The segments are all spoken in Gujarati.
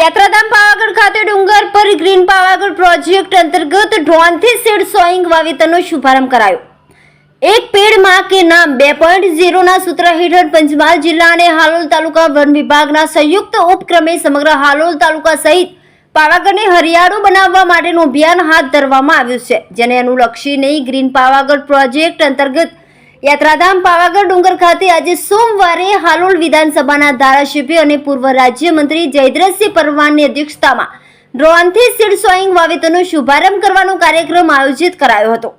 યાત્રાધામ પાવાગઢ ખાતે ડુંગર પર ગ્રીન પાવાગઢ પ્રોજેક્ટ અંતર્ગત ડ્રોનથી સીડ સોઈંગ વાવેતરનો શુભારંભ કરાયો. એક પેડમાં બે પોઈન્ટ ઝીરોના સૂત્ર હેઠળ પંચમહાલ જિલ્લા અને હાલોલ તાલુકા વન વિભાગના સંયુક્ત ઉપક્રમે સમગ્ર હાલોલ તાલુકા સહિત પાવાગઢને હરિયાળું બનાવવા માટેનું અભિયાન હાથ ધરવામાં આવ્યું છે, જેને અનુલક્ષીને ગ્રીન પાવાગઢ પ્રોજેક્ટ અંતર્ગત યાત્રાધામ પાવાગઢ ડુંગર ખાતે આજે સોમવારે હાલોલ વિધાનસભાના ધારાસભ્ય અને પૂર્વ રાજ્યમંત્રી જયદ્રથસિંહ પરમારની અધ્યક્ષતામાં ડ્રોનથી સીડ સોઈંગ વાવેતરનો શુભારંભ કરવાનો કાર્યક્રમ આયોજિત કરાયો હતો.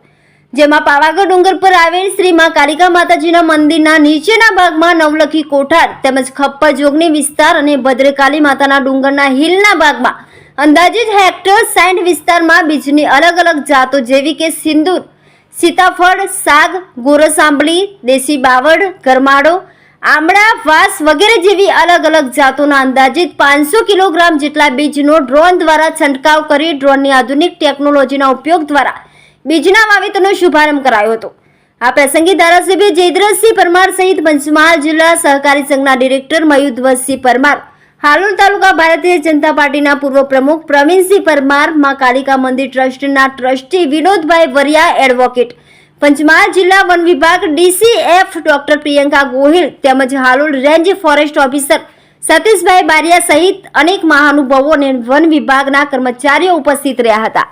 જેમાં પાવાગઢ ડુંગર પર આવેલ શ્રી મા કાલિકા માતાજીના મંદિરના નીચેના ભાગમાં નવલખી કોઠાર તેમજ ખપ્પા જોગની વિસ્તાર અને ભદ્રકાલી માતાના ડુંગરના હિલના ભાગમાં અંદાજિત હેક્ટર સાઠ વિસ્તારમાં બીજની અલગ અલગ જાતો જેવી કે સિંદૂર સીતાફળ સાગ ગોરસાંબળી દેશી બાવળ, ગરમાડો, આમળા, વાસ વગેરે જેવી અલગ અલગ જાતોના અંદાજિત પાંચસો કિલોગ્રામ જેટલા બીજનો ડ્રોન દ્વારા છંટકાવ કરી ડ્રોનની આધુનિક ટેકનોલોજીના ઉપયોગ દ્વારા બીજના વાવેતરનો શુભારંભ કરાયો હતો. આ પ્રસંગે ધારાસભ્ય જયદ્રથસિંહ પરમાર સહિત પંચમહાલ જિલ્લા સહકારી સંઘના ડિરેક્ટર મયુદ્વસિંહ પરમાર હાલોલ તાલુકા ભારતીય જનતા પાર્ટીના પૂર્વ પ્રમુખ પ્રવીણસિંહ પરમાર, મા કાલિકા મંદિર ટ્રસ્ટના ટ્રસ્ટી વિનોદભાઈ વરિયા એડવોકેટ. પંચમહાલ જિલ્લા વન વિભાગ ડીસીએફ ડોક્ટર પ્રિયંકા ગોહિલ તેમજ Halol range forest officer Satishbhai Baria સહિત અનેક મહાનુભાવો અને વન વિભાગના કર્મચારીઓ ઉપસ્થિત રહ્યા હતા.